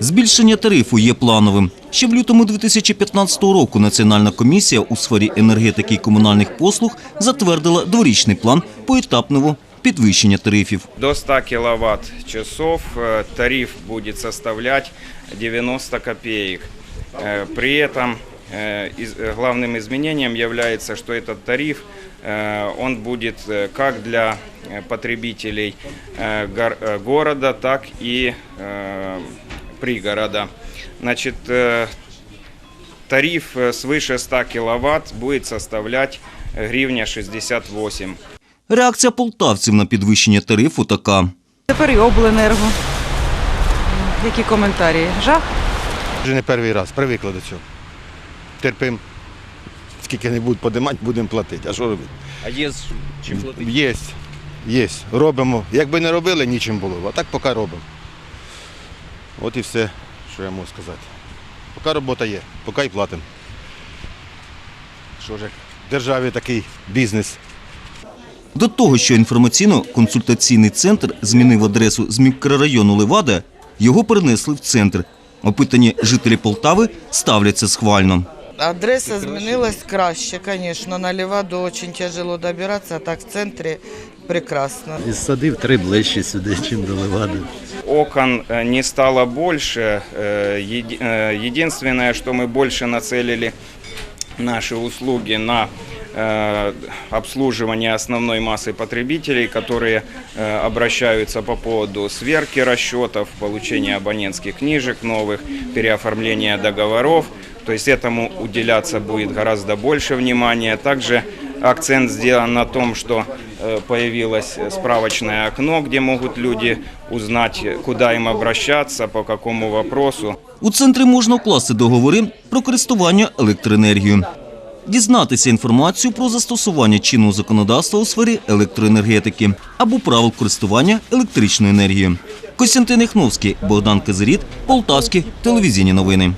Збільшення тарифу є плановим. Ще в лютому 2015 року Національна комісія у сфері енергетики і комунальних послуг затвердила дворічний план поетапного підвищення тарифів. До 100 киловатт часов э, тариф будет составлять 90 копеек. Э, При этом э, из- э, главным изменением является, что этот тариф э, он будет э, как для э, потребителей э, гор- э, города, так и э, пригорода. Значит, э, тариф э, свыше 100 киловатт будет составлять э, гривня 68. Реакція полтавців на підвищення тарифу така. Тепер і обленерго. Які коментарі? Жах? Вже не перший раз, привикли до цього. Терпимо. Скільки не будуть подимати, будемо платити. А що робити? А є з чим платити? Є, є. Робимо. Якби не робили, нічим було. б. А так поки робимо. От і все, що я можу сказати. Поки робота є, поки і платимо. Що ж, в державі такий бізнес. До того, що інформаційно-консультаційний центр змінив адресу з мікрорайону Левада, його перенесли в центр. Опитані жителі Полтави ставляться схвально. Адреса змінилась краще, звісно. На Леваду дуже тяжело добиратися, а так в центрі прекрасно. Із садів три ближче сюди, чим до Левади. Окон э, не стало больше. Э, еди- э, Единственное, что мы больше нацелили наши услуги на э, обслуживание основной массы потребителей, которые э, обращаются по поводу сверки расчетов, получения абонентских книжек новых, переоформления договоров. То есть этому уделяться будет гораздо больше внимания. Также акцент сделан на том, что э, появилось справочное окно, где могут люди узнать, куда им обращаться, по какому вопросу. У центрі можна укласти договори про користування електроенергією, дізнатися інформацію про застосування чинного законодавства у сфері електроенергетики або правил користування електричною енергією. Костянтин Яхновський, Богдан Казиріт, Полтавські телевізійні новини.